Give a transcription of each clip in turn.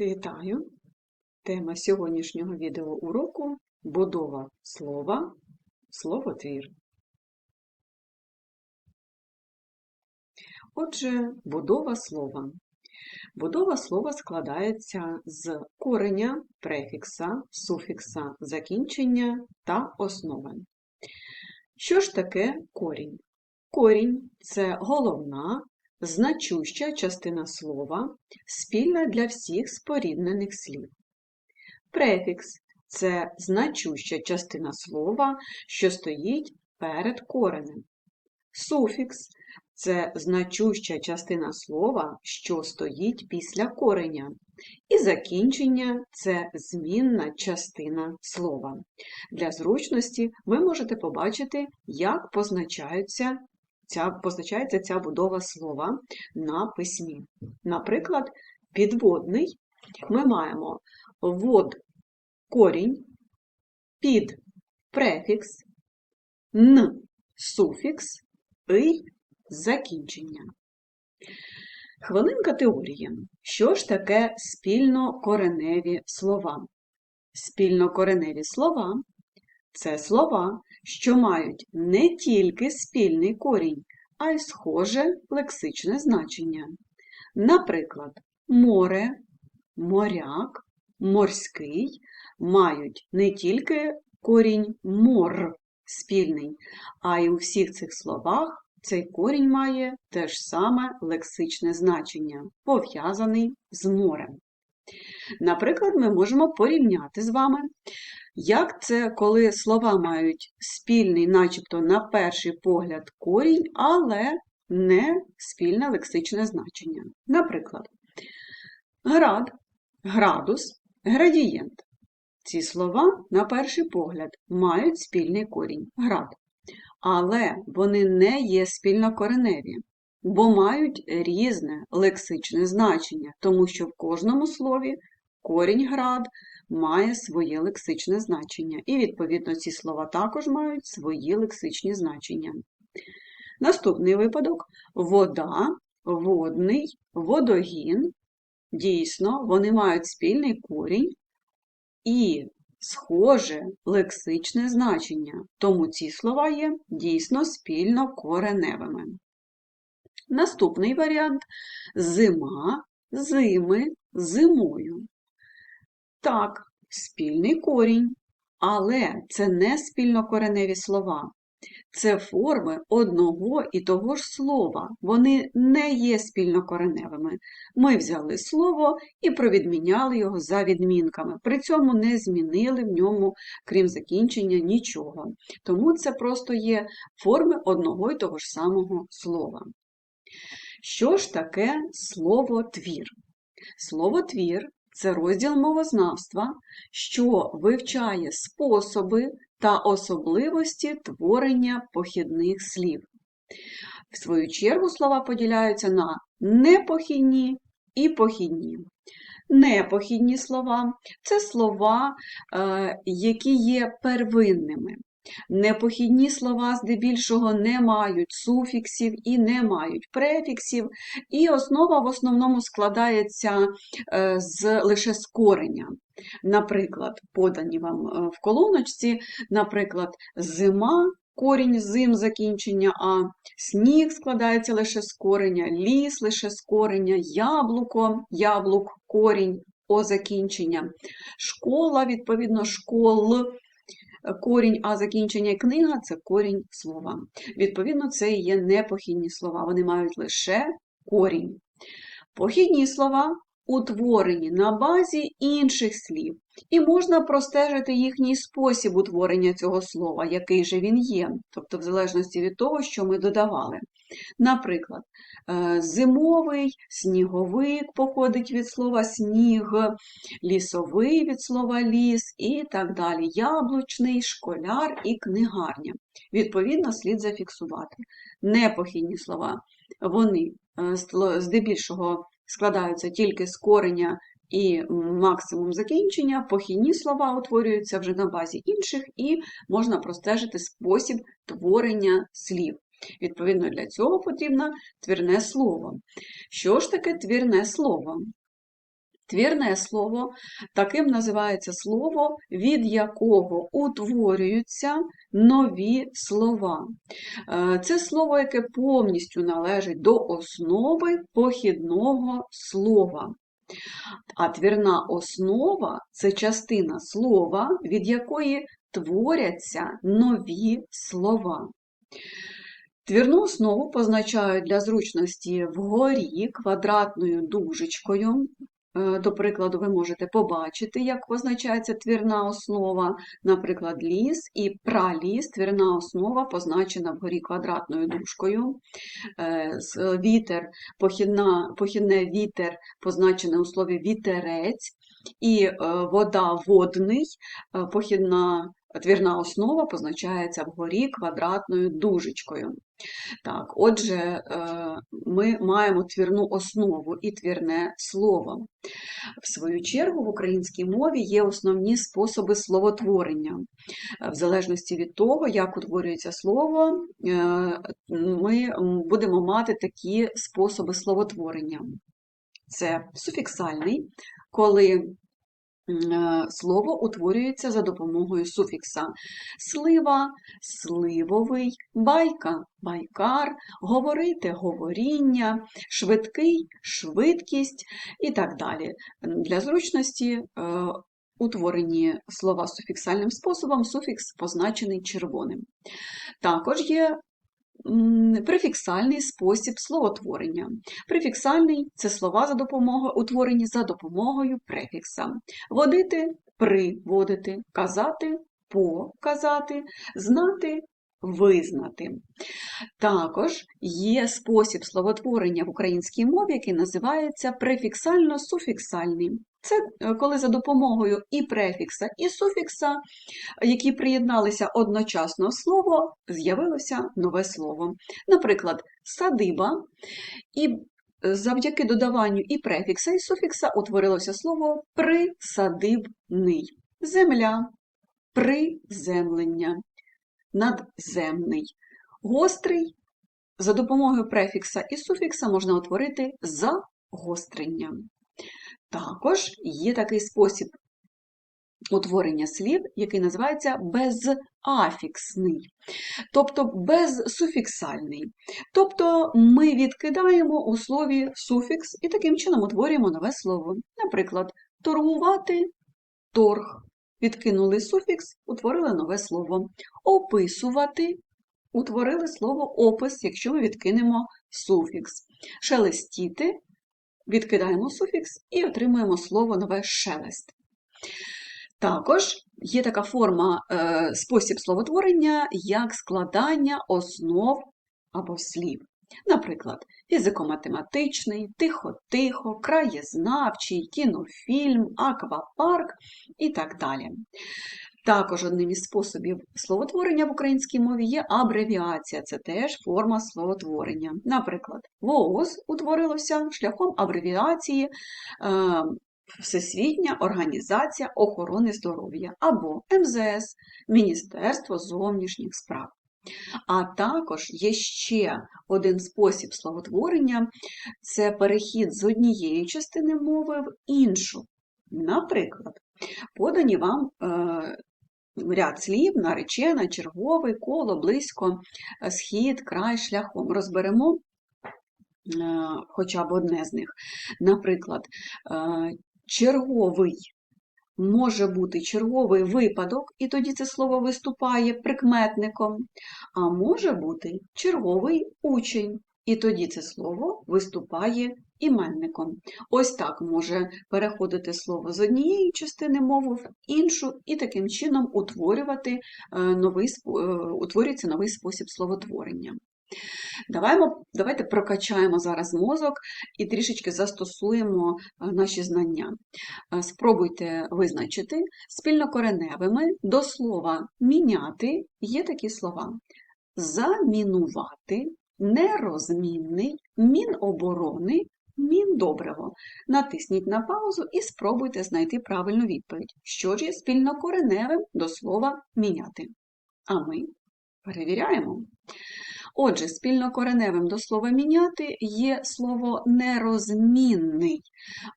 Вітаю! Тема сьогоднішнього відеоуроку будова слова, словотвір. Отже, будова слова. Будова слова складається з кореня, префікса, суфікса, закінчення та основи. Що ж таке корінь? Корінь це головна, значуща частина слова, спільна для всіх споріднених слів. Префікс це значуща частина слова, що стоїть перед коренем. Суфікс це значуща частина слова, що стоїть після кореня. І закінчення це змінна частина слова. Для зручності ви можете побачити, як позначаються ця, позначається ця будова слова на письмі. Наприклад, підводний ми маємо вод корінь, під префікс, н суфікс, и закінчення. Хвилинка теорії. Що ж таке спільнокореневі слова? Спільнокореневі слова це слова, що мають не тільки спільний корінь, а й схоже лексичне значення. Наприклад, море, моряк, морський мають не тільки корінь мор спільний, а й у всіх цих словах цей корінь має те ж саме лексичне значення, пов'язаний з морем. Наприклад, ми можемо порівняти з вами, як це, коли слова мають спільний, начебто, на перший погляд корінь, але не спільне лексичне значення. Наприклад, град, градус, градієнт. Ці слова, на перший погляд, мають спільний корінь град. Але вони не є спільнокореневі, бо мають різне лексичне значення, тому що в кожному слові корінь град має своє лексичне значення, і, відповідно, ці слова також мають свої лексичні значення. Наступний випадок вода, водний, водогін. Дійсно, вони мають спільний корінь і схоже лексичне значення, тому ці слова є дійсно спільно кореневими. Наступний варіант зима, зими, зимою. Так, спільний корінь, але це не спільнокореневі слова. Це форми одного і того ж слова. Вони не є спільнокореневими. Ми взяли слово і провідміняли його за відмінками. При цьому не змінили в ньому, крім закінчення, нічого. Тому це просто є форми одного і того ж самого слова. Що ж таке слово твір? Слово твір це розділ мовознавства, що вивчає способи та особливості творення похідних слів. В свою чергу слова поділяються на непохідні і похідні. Непохідні слова це слова, е, які є первинними. Непохідні слова здебільшого не мають суфіксів і не мають префіксів, і основа в основному складається е, з, лише з кореня. Наприклад, подані вам е, в колоночці, наприклад, зима, корінь зим закінчення, а сніг складається лише з кореня, ліс лише з кореня, яблуко, яблук, корінь, о закінчення, школа, відповідно, школ корінь, а закінчення книга це корінь слова. Відповідно, це і є непохідні слова. Вони мають лише корінь. Похідні слова утворені на базі інших слів, і можна простежити їхній спосіб утворення цього слова, який же він є, тобто в залежності від того, що ми додавали. Наприклад, е, зимовий, сніговик походить від слова сніг, лісовий від слова ліс і так далі. Яблучний, школяр і книгарня. Відповідно, слід зафіксувати. Непохідні слова, вони е, здебільшого складаються тільки з кореня і максимум закінчення, похідні слова утворюються вже на базі інших, і можна простежити спосіб творення слів. Відповідно, для цього потрібно твірне слово. Що ж таке твірне слово? Твірне слово таким називається слово, від якого утворюються нові слова. Е, Це слово, яке повністю належить до основи похідного слова. А твірна основа це частина слова, від якої творяться нові слова. Твірну основу позначають для зручності вгорі квадратною дужечкою. Е, До прикладу, ви можете побачити, як позначається твірна основа, наприклад, ліс і праліс. Твірна основа позначена вгорі квадратною дужкою. Е, Вітер, похідна, похідне вітер позначене у слові вітерець, і е, вода водний, е, похідна твірна основа позначається вгорі квадратною дужечкою. Так, отже, е, ми маємо твірну основу і твірне слово. В свою чергу, в українській мові є основні способи словотворення. В залежності від того, як утворюється слово, е, ми будемо мати такі способи словотворення. Це суфіксальний, коли слово утворюється за допомогою суфікса слива, сливовий, байка, байкар, говорити, говоріння, швидкий, швидкість і так далі. Для зручності е, утворені слова суфіксальним способом, суфікс позначений червоним. Також є префіксальний спосіб словотворення. Префіксальний це слова за допомогою, утворені за допомогою префікса. Водити приводити, казати показати, знати визнати. Також є спосіб словотворення в українській мові, який називається префіксально-суфіксальний. Це е, коли за допомогою і префікса, і суфікса, які приєдналися одночасно в слово, з'явилося нове слово. Наприклад, садиба, і завдяки додаванню і префікса, і суфікса утворилося слово присадибний. Земля, приземлення, надземний. Гострий за допомогою префікса і суфікса можна утворити загострення. Також є такий спосіб утворення слів, який називається безафіксний, тобто безсуфіксальний. Тобто ми відкидаємо у слові суфікс і таким чином утворюємо нове слово. Наприклад, торгувати торг. Відкинули суфікс, утворили нове слово. Описувати утворили слово опис, якщо ми відкинемо суфікс. Шелестіти відкидаємо суфікс і отримуємо слово нове шелест. Також є така форма, е, спосіб словотворення, як складання основ або слів. Наприклад, фізико-математичний, тихо-тихо, краєзнавчий, кінофільм, аквапарк і так далі. Також одним із способів словотворення в українській мові є абревіація, це теж форма словотворення. Наприклад, ВООЗ утворилося шляхом абревіації е, Всесвітня організація охорони здоров'я або МЗС Міністерство зовнішніх справ. А також є ще один спосіб словотворення це перехід з однієї частини мови в іншу. Наприклад, подані вам е, ряд слів, наречена, черговий, коло, близько, схід, край, шляхом. Розберемо е, хоча б одне з них. Наприклад, е, черговий може бути черговий випадок, і тоді це слово виступає прикметником, а може бути черговий учень, і тоді це слово виступає іменником. Ось так може переходити слово з однієї частини мови в іншу, і таким чином утворювати е, новий, е, утворюється новий спосіб словотворення. Давайте, давайте прокачаємо зараз мозок і трішечки застосуємо е, наші знання. Е, Спробуйте визначити спільнокореневими до слова міняти є такі слова: замінувати, нерозмінний, міноборони, міндобриво. Натисніть на паузу і спробуйте знайти правильну відповідь. Що ж є спільнокореневим до слова міняти? А ми Перевіряємо. Отже, спільнокореневим до слова міняти є слово нерозмінний,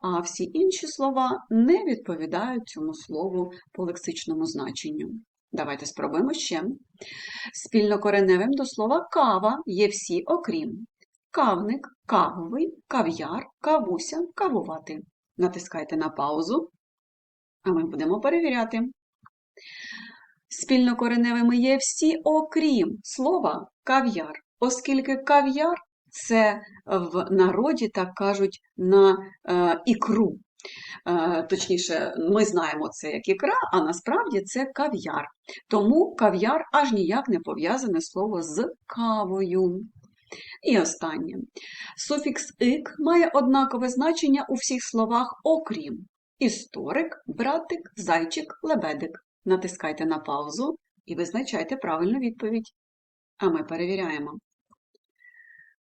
а всі інші слова не відповідають цьому слову по лексичному значенню. Давайте спробуємо ще. Спільнокореневим до слова кава є всі окрім кавник, кавовий, кав'яр, кавуся, кавувати. Натискайте на паузу, а ми будемо перевіряти. Спільнокореневими є всі, окрім слова кав'яр, оскільки кав'яр це в народі, так кажуть, на е, ікру. Е, точніше, ми знаємо це як ікра, а насправді це кав'яр. Тому кав'яр аж ніяк не пов'язане слово з кавою. І останнє. Суфікс ик має однакове значення у всіх словах окрім історик, братик, зайчик, лебедик. Натискайте на паузу і визначайте правильну відповідь. А ми перевіряємо.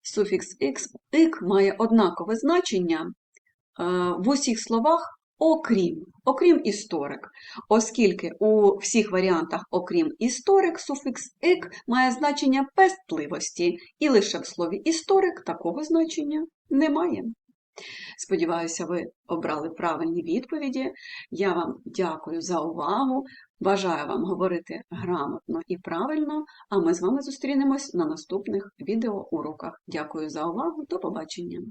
Суфікс ікс, ик має однакове значення е, в усіх словах окрім, окрім історик, оскільки у всіх варіантах, окрім історик, суфікс ик має значення пестливості, і лише в слові історик такого значення немає. Сподіваюся, ви обрали правильні відповіді. Я вам дякую за увагу. Бажаю вам говорити грамотно і правильно, а ми з вами зустрінемось на наступних відеоуроках. Дякую за увагу, до побачення!